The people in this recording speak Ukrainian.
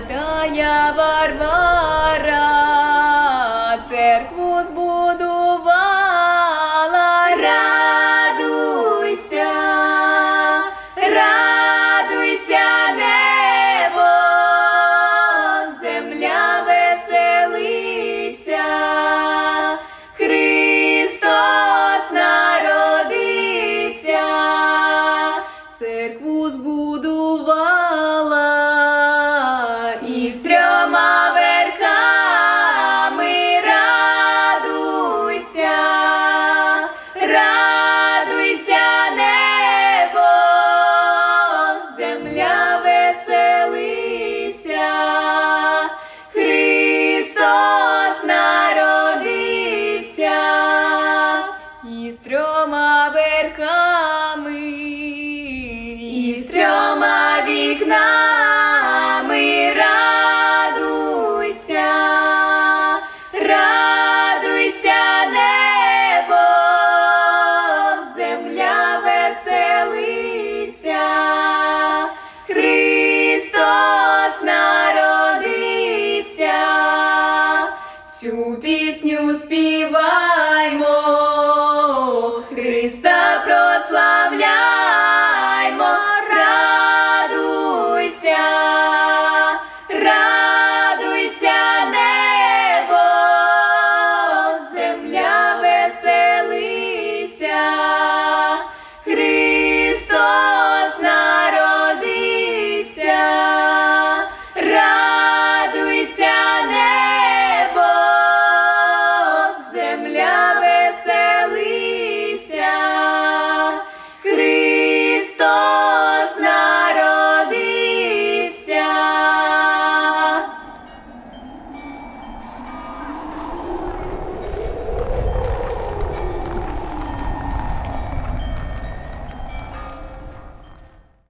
Святая барба. вікнами радуйся, радуйся, небо, земля веселися, Христос народився, цю пісню.